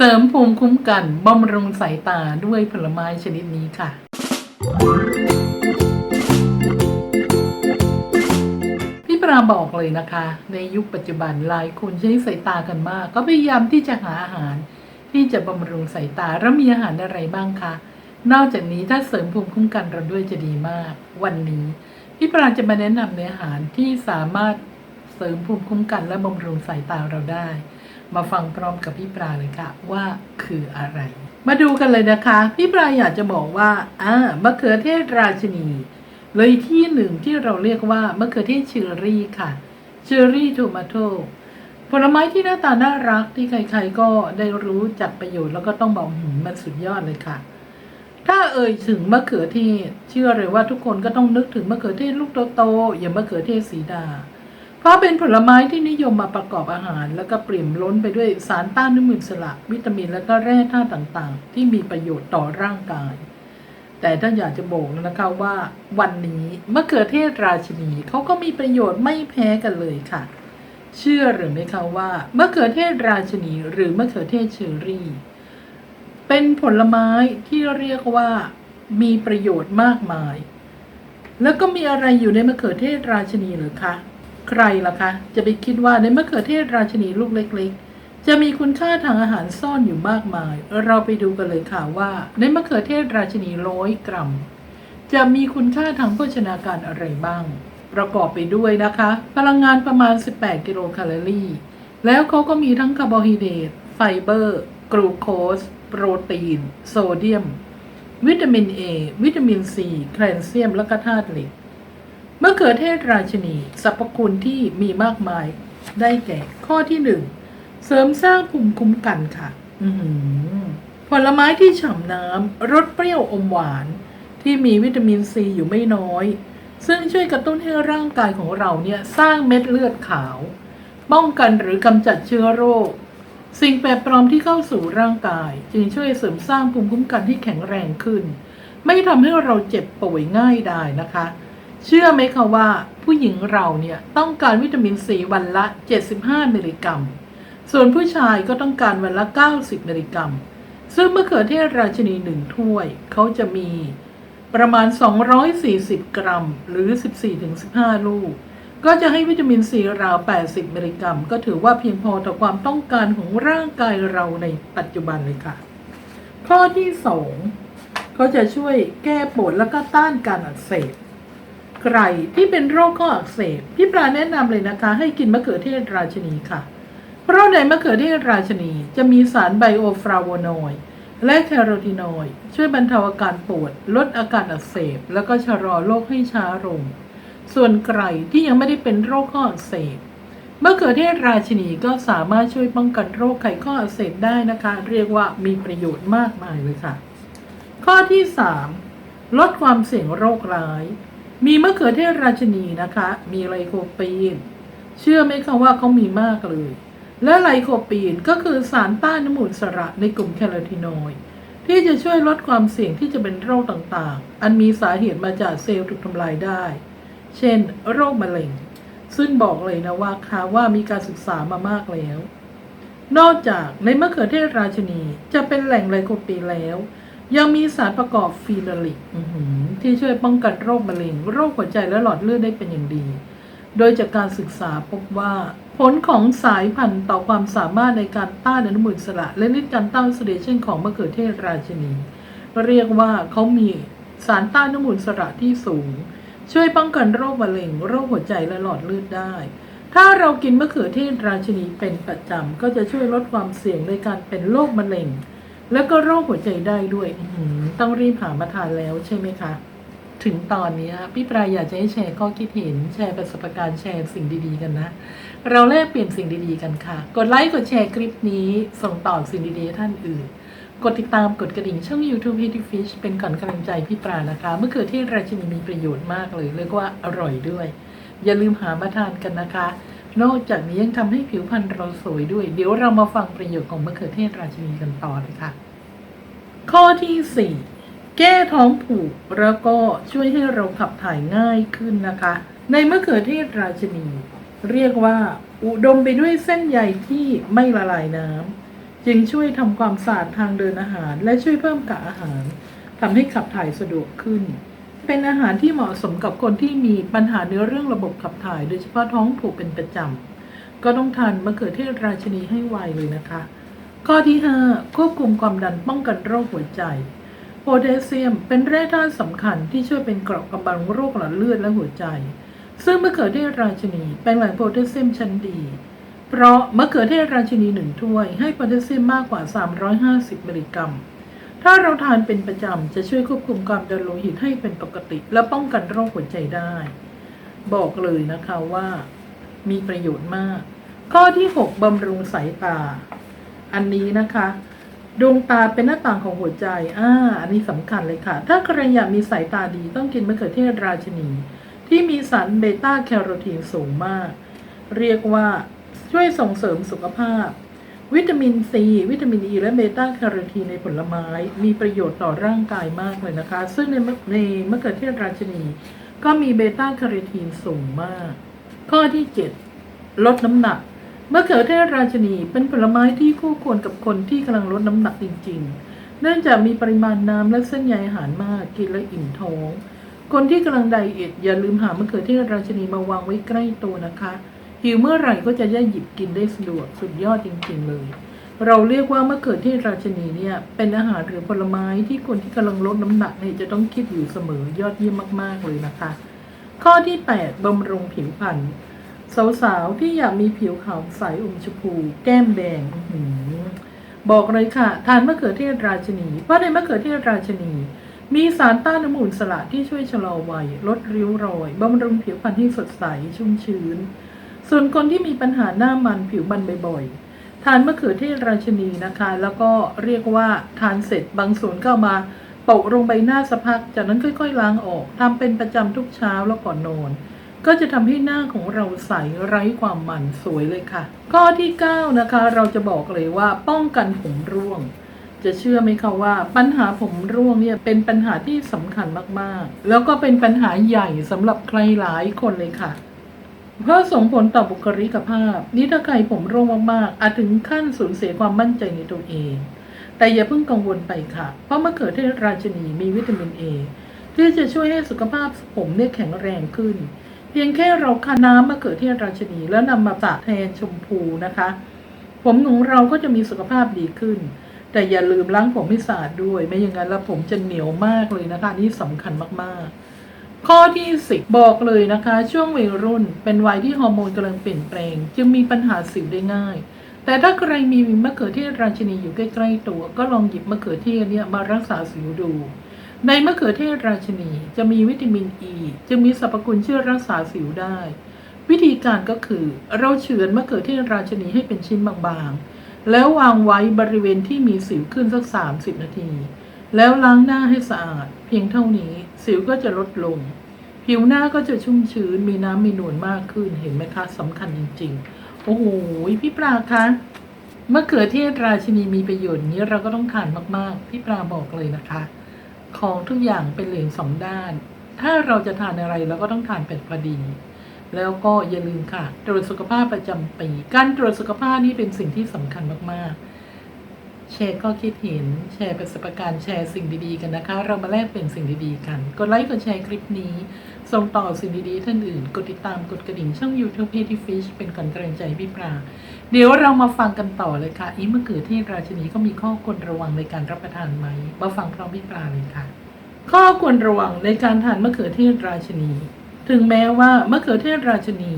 เสริมภูมิคุ้มกันบำรุงสายตาด้วยผลไม้ชนิดนี้ค่ะ พี่ปราบอกเลยนะคะ ในยุคปัจจุบันหลายคนใช้สายตากันมาก ก็พยายามที่จะหาอาหาร ที่จะบำรุงสายตาแล้วมีอาหารอะไรบ้างคะนอกจากนี้ถ้าเสริมภูมิคุ้มกันเราด้วยจะดีมาก วันนี้พี่ปราจะมาแนะนำเนื้ออาหารที่สามารถเสริมภูมิคุ้มกันและบำรุงสายตาเราได้ มาฟังพร้อมกับพี่ปราเลยค่ะว่าคืออะไร มาดูกันเลยนะคะ พี่ปราอยากจะบอกว่าอ่ามะเขือเทศราชินี เลยที่หนึ่งที่เราเรียกว่ามะเขือเทศเชอรี่ค่ะเชอรี่โทมาโตผลไม้ที่หน้าตาน่ารักที่ใครๆก็ได้รู้จักประโยชน์แล้วก็ต้องบอกหืมมันสุดยอดเลยค่ะ ถ้าเอ่ยถึงมะเขือเทศเชื่อเลยว่าทุกคนก็ต้องนึกถึงมะเขือเทศลูกโตๆอย่างมะเขือเทศสีดา เพราะเป็นผลไม้ที่นิยมมาประกอบอาหาร แล้วก็เปลี่ยมล้นไปด้วยสารต้านอนุมูลอิสระ วิตามินและก็แร่ธาตุต่างๆ ที่มีประโยชน์ต่อร่างกาย แต่ถ้าอยากจะบอกนะคะว่า วันนี้มะเขือเทศราชินีเขาก็มีประโยชน์ไม่แพ้กันเลยค่ะ เชื่อหรือไม่คะว่ามะเขือเทศราชินีหรือมะเขือเทศเชอรี่ เป็นผลไม้ที่เรียกว่ามีประโยชน์มากมาย แล้วก็มีอะไรอยู่ในมะเขือเทศราชินีหรือคะ ใครล่ะคะ จะไปคิดว่าในมะเขือเทศราชนีลูกเล็ก ๆ จะมีคุณค่าทางอาหารซ่อนอยู่มากมาย เราไปดูกันเลยค่ะว่า ในมะเขือเทศราชนีร้อยกรัม จะมีคุณค่าทางโภชนาการอะไรบ้าง ประกอบไปด้วยนะคะ พลังงานประมาณ 18 กิโลแคลอรี่ แล้วเขาก็มีทั้งคาร์โบไฮเดรตไฟเบอร์ กลูโคส โปรตีน โซเดียม วิตามิน A วิตามิน C แคลเซียม และก็ธาตุเหล็ก มะเขือเทศราชนีสรรพคุณที่มีมากมายได้แก่ข้อที่หนึ่งเสริมสร้างภูมิคุ้มกันค่ะผลไม้ที่ฉ่ำน้ำรสเปรี้ยวอมหวาน ที่มีวิตามินซีอยู่ไม่น้อย ซึ่งช่วยกระตุ้นให้ร่างกายของเราเนี่ยสร้างเม็ดเลือดขาว ป้องกันหรือกำจัดเชื้อโรค สิ่งแปลกปลอมที่เข้าสู่ร่างกาย จึงช่วยเสริมสร้างภูมิคุ้มกันที่แข็งแรงขึ้น ไม่ทำให้เราเจ็บป่วยง่ายได้นะคะ เชื่อไหมคะว่าผู้หญิงเราเนี่ยต้องการวิตามินซีวันละ 75 มิลลิกรัม ส่วนผู้ชายก็ต้องการวันละ 90 มิลลิกรัม ซึ่งมะเขือเทศราชนีหนึ่งถ้วย เขาจะมีประมาณ 240 กรัม หรือ 14-15 ลูก ก็จะให้วิตามินซีราว 80 มิลลิกรัม ก็ถือว่าเพียงพอต่อความต้องการของร่างกายเราในปัจจุบันเลยค่ะ ข้อที่2เขาจะช่วยแก้ปวดแล้วก็ต้านการอักเสบ ใครที่เป็นโรคข้ออักเสบพี่ปลาแนะนำเลยนะคะ ให้กินมะเขือเทศราชนีค่ะ เพราะในมะเขือเทศราชนีจะมีสารไบโอฟลาโวนอยด์และแคโรทีนอยด์ช่วยบรรเทาอาการปวด ลดอาการอักเสบ แล้วก็ชะลอโรคให้ช้าลงส่วนใครที่ยังไม่ได้เป็นโรคข้ออักเสบมะเขือเทศราชินีก็สามารถช่วยป้องกันโรคไขข้ออักเสบได้นะคะ เรียกว่ามีประโยชน์มากมายเลยค่ะ ข้อที่ 3 ลดความเสี่ยงโรคร้าย มีมะเขือเทศราชนีนะคะ มีไลโคปีน เชื่อไหมคะว่าเขามีมากเลย และไลโคปีนก็คือสารต้านอนุมูลอิสระในกลุ่มแคโรทีนอยด์ที่จะช่วยลดความเสี่ยงที่จะเป็นโรคต่างๆ อันมีสาเหตุมาจากเซลล์ถูกทำลายได้ เช่น โรคมะเร็ง ซึ่งบอกเลยนะว่าค่ะว่ามีการศึกษามามากแล้ว นอกจากในมะเขือเทศราชนีจะเป็นแหล่งไลโคปีนแล้ว ยังมีสารประกอบฟีโนลิกอื้อหือที่ช่วยป้องกันโรคมะเร็ง โรคหัวใจและหลอดเลือดได้เป็นอย่างดี โดยจากการศึกษาพบว่า ผลของสายพันธุ์ต่อความสามารถในการต้านอนุมูลอิสระ และฤทธิ์การต้านออกซิเดชันของมะเขือเทศราชินี เรียกว่าเขามีสารต้านอนุมูลอิสระที่สูง ช่วยป้องกันโรคมะเร็ง โรคหัวใจและหลอดเลือดได้ ถ้าเรากินมะเขือเทศราชินีเป็นประจำก็จะช่วยลดความเสี่ยงในการเป็นโรคมะเร็ง แล้วก็โรคหัวใจได้ด้วยอื้อหือต้องรีบหามาทานแล้วใช่ไหมคะ ถึงตอนนี้พี่ปรายอยากจะให้แชร์ข้อคิดเห็น แชร์ประสบการณ์แชร์สิ่งดีๆกันนะ เราแลกเปลี่ยนสิ่งดีๆกันค่ะ กดไลค์กดแชร์คลิปนี้ส่งต่อสิ่งดีๆให้ท่านอื่นกดติดตามกดกระดิ่งช่อง YouTube h e a t y Fish เป็นก่อนกำลังใจพี่ปรานะคะ เมื่อเกิดที่ราชินีมีประโยชน์มากเลย เรียกว่าอร่อยด้วย อย่าลืมหามาทานกันนะคะ นอกจากนี้ยังทำให้ผิวพรรณเราสวยด้วย เดี๋ยวเรามาฟังประโยชน์ของมะเขือเทศราชินีกันต่อเลยค่ะ ข้อที่ 4 แก้ท้องผูกแล้วก็ช่วยให้เราขับถ่ายง่ายขึ้นนะคะ ในมะเขือเทศราชินี เรียกว่า อุดมไปด้วยเส้นใยที่ไม่ละลายน้ำจึงช่วยทำความสะอาดทางเดินอาหาร และช่วยเพิ่มกากอาหารทำให้ขับถ่ายสะดวกขึ้น เป็นอาหารที่เหมาะสมกับคนที่มีปัญหาในเรื่องระบบขับถ่าย โดยเฉพาะท้องผูกเป็นประจำ ก็ต้องทานมะเขือเทศราชินีให้ไวเลยนะคะ ข้อที่ 5 ควบคุมความดันป้องกันโรคหัวใจ โพแทสเซียมเป็นแร่ธาตุสำคัญที่ช่วยเป็นเกราะกำบังโรคหลอดเลือดและหัวใจ ซึ่งมะเขือเทศราชินีเป็นแหล่งโพแทสเซียมชั้นดี เพราะมะเขือเทศราชินีหนึ่งถ้วยให้โพแทสเซียมมากกว่า 350 มิลลิกรัม ถ้าเราทานเป็นประจำ จะช่วยควบคุมความดันโลหิตให้เป็นปกติ และป้องกันโรคหัวใจได้ บอกเลยนะคะว่า มีประโยชน์มาก ข้อที่ 6บำรุงสายตา อันนี้นะคะดวงตาเป็นหน้าต่างของหัวใจ อ่า อันนี้สำคัญเลยค่ะ ถ้าใครอยากมีสายตาดีต้องกินมะเขือเทศราชนี ที่มีสารเบต้าแคโรทีนสูงมาก เรียกว่าช่วยส่งเสริมสุขภาพ วิตามินซีวิตามินอ e ีและเบต้าแคโรทีนในผลไม้ มีประโยชน์ต่อร่างกายมากเลยนะคะ ซึ่งในมะในมะเขือเทศราชนี ก็มีเบต้าแคโรทีนสูงมาก ข้อที่ 7 ลดน้ำหนักมะเขือเทศราชนีเป็นผลไม้ที่คู่ควรกับคนที่กำลังลดน้ำหนักจริง ๆ เนื่องจากมีปริมาณน้ำและเส้นใยอาหารมากกินแล้วอิ่มท้อง คนที่กำลังไดเอทอย่าลืมหามะเขือเทศราชนีมาวางไว้ใกล้ตัวนะคะ หิวเมื่อไหร่ก็จะได้หยิบกินได้สะดวกสุดยอดจริง ๆ เลย เราเรียกว่ามะเขือเทศราชนีเนี่ย เป็นอาหารหรือผลไม้ที่คนที่กำลังลดน้ำหนักเนี่ยจะต้องคิดอยู่เสมอยอดเยี่ยมมากๆเลยนะคะ ข้อที่ 8 บำรุงผิวพรรณสาวๆที่อยากมีผิวขาวใสอมชมพู แก้มแดงอบอกเลยค่ะ ทานมะเขือเทศราชนี เพราะในมะเขือเทศราชนี มีสารต้านอนุมูลสระที่ช่วยชะลอวัยลดริ้วรอยบำรุงผิวพรรณที่สดใสชุ่มชื้น ส่วนคนที่มีปัญหาหน้ามันผิวมันบ่อยๆ ทานมะเขือเทศราชนีนะคะ แล้วก็เรียกว่าทานเสร็จบางส่วนก็ามาโปะลงใบหน้าสักพัก จากนั้นค่อยๆล้างออกทำเป็นประจำทุกเช้าแล้วก่อนนอน ก็จะทำให้หน้าของเราใสไร้ความมันสวยเลยค่ะ ข้อที่ 9 นะคะ เราจะบอกเลยว่าป้องกันผมร่วง จะเชื่อไหมคะว่า ปัญหาผมร่วงเนี่ยเป็นปัญหาที่สำคัญมากๆ แล้วก็เป็นปัญหาใหญ่สำหรับใครหลายคนเลยค่ะ เพราะส่งผลต่อบุคลิกภาพ นี่ถ้าใครผมร่วงมากๆ อาจถึงขั้นสูญเสียความมั่นใจในตัวเอง แต่อย่าเพิ่งกังวลไปค่ะ เพราะมะเขือเทศราชนีมีวิตามินเอที่จะช่วยให้สุขภาพผมเนี่ยแข็งแรงขึ้น เพียงแค่เราคาน้ำมะเขือเทศราชนีแล้วนำมาสระแทนชมพูนะคะ ผมของเราก็จะมีสุขภาพดีขึ้น แต่อย่าลืมล้างผมให้สะอาดด้วย ไม่อย่างนั้นแล้วผมจะเหนียวมากเลยนะคะ นี่สำคัญมากๆ ข้อที่สิบบอกเลยนะคะ ช่วงวัยรุ่นเป็นวัยที่ฮอร์โมนกำลังเปลี่ยนแปลง จึงมีปัญหาสิวได้ง่าย แต่ถ้าใครมีมะเขือเทศราชินีอยู่ใกล้ๆตัว ก็ลองหยิบมะเขือเทศเนี่ยมารักษาสิวดู ในมะเขือเทศราชินีจะมีวิตามินอ e, ีจึงมีสรรพคุณช่วยรักษาสิวได้ วิธีการก็คือ เราเฉือนมะเขือเทศราชินีให้เป็นชิ้นบางๆ แล้ววางไว้บริเวณที่มีสิวขึ้นสัก 30 นาที แล้วล้างหน้าให้สะอาด เพียงเท่านี้สิวก็จะลดลง ผิวหน้าก็จะชุ่มชื้น มีน้ำมีนวลมากขึ้นเห็นไหมคะสำคัญจริง ๆ โอ้โหพี่ปลาคะมะเขือเทศราชินีมีประโยชน์นี้เราก็ต้องทานมากๆ พี่ปลาบอกเลยนะคะ ของทุกอย่างเป็นเหรียญสองด้าน ถ้าเราจะทานอะไรเราก็ต้องทานเป็นพอดี แล้วก็อย่าลืมค่ะ ตรวจสุขภาพประจำปี การตรวจสุขภาพนี่เป็นสิ่งที่สำคัญมากๆ แชร์ข้อคิดเห็น แชร์ประสบการณ์แชร์สิ่งดีๆกันนะคะ เรามาแลกเปลี่ยนสิ่งดีๆกัน กดไลค์กดแชร์คลิปนี้ ส่งต่อสิ่งดีๆท่านอื่น กดติดตามกดกระดิ่งช่อง YouTube p a t y Fish เป็นกำลังใจพี่ปลาเดี๋ยวเรามาฟังกันต่อเลยค่ะอีมะเขือเทศราชนีก็มีข้อควรระวังในการรับประทานไหมมาฟังพร้อมพี่ปลาเลยค่ะ ข้อควรระวังในการทานมะเขือเทศราชนี ถึงแม้ว่ามะเขือเทศราชนี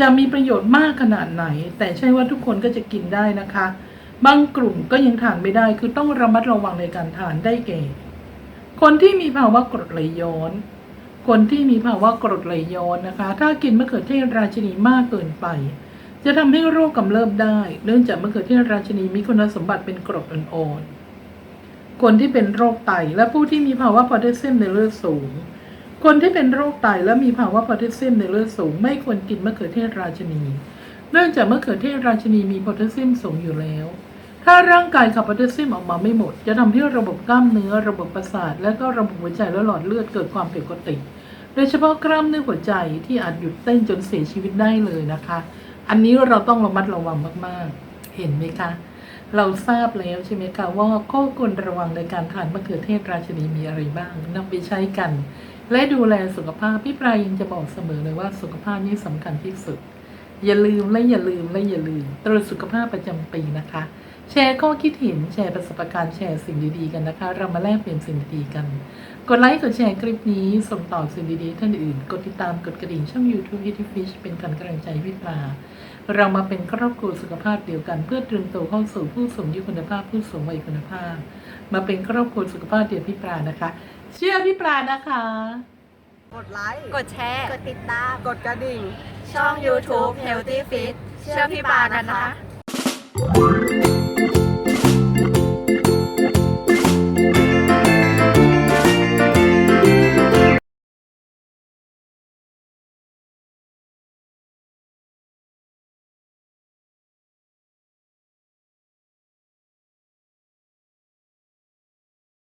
จะมีประโยชน์มากขนาดไหน แต่ใช่ว่าทุกคนก็จะกินได้นะคะ บางกลุ่มก็ยังทานไม่ได้คือต้องระมัดระวังในการทานได้แก่ คนที่มีภาวะกรดไหลย้อน คนที่มีภาวะกรดไหลย้อนนะคะ ถ้ากินมะเขือเทศราชินีมากเกินไป จะทำให้โรคกำเริบได้ เนื่องจากมะเขือเทศราชินีมีคุณสมบัติเป็นกรดอ่อนๆคนที่เป็นโรคไตและผู้ที่มีภาวะโพแทสเซียมในเลือดสูง คนที่เป็นโรคไตและมีภาวะโพแทสเซียมในเลือดสูง ไม่ควรกินมะเขือเทศราชินี เนื่องจากมะเขือเทศราชินีมีโพแทสเซียมสูงอยู่แล้ว ถ้าร่างกายขับโพแทสเซียมออกมาไม่หมด จะทำให้ระบบกล้ามเนื้อ ระบบประสาท และก็ระบบหัวใจและหลอดเลือดเกิดความผิดปกติ โดยเฉพาะกล้ามเนื้อหัวใจที่อาจหยุดเต้นจนเสียชีวิตได้เลยนะคะ อันนี้เราต้องระมัดระวังมากๆ เห็นไหมคะ เราทราบแล้วใช่ไหมคะว่าข้อควรระวังในการทานมะเขือเทศราชนีมีอะไรบ้างนำไปใช้กัน และดูแลสุขภาพพี่ปลายยังจะบอกเสมอเลยว่าสุขภาพนี่สำคัญที่สุด อย่าลืมและอย่าลืมและอย่าลืมตรวจสุขภาพประจำปีนะคะ แชร์ข้อคิดเห็นแชร์ประสบการณ์แชร์สิ่งดีๆกันนะคะ เรามาแลกเปลี่ยนสิ่งดีๆกัน กดไลค์กดแชร์คลิปนี้ส่งต่อสิ่งดีๆท่านอื่น กดติดตามกดกระดิ่งช่อง YouTube h i t Fish เป็นการกำลังใจให้พี่ปลาเรามาเป็นครอบครัวสุขภาพเดียวกัน เพื่อเตรียมตัวเข้าสู่ผู้สูงอายุคุณภาพผู้สูงวัยคุณภาพ มาเป็นครอบครัวสุขภาพเดียวพี่ปลานะคะ เชื่อพี่ปลานะคะ กดไลค์ กดแชร์ กดติดตาม กดกระดิ่ง ช่อง YouTube Healthy Fit เชื่อพี่ปากันนะคะ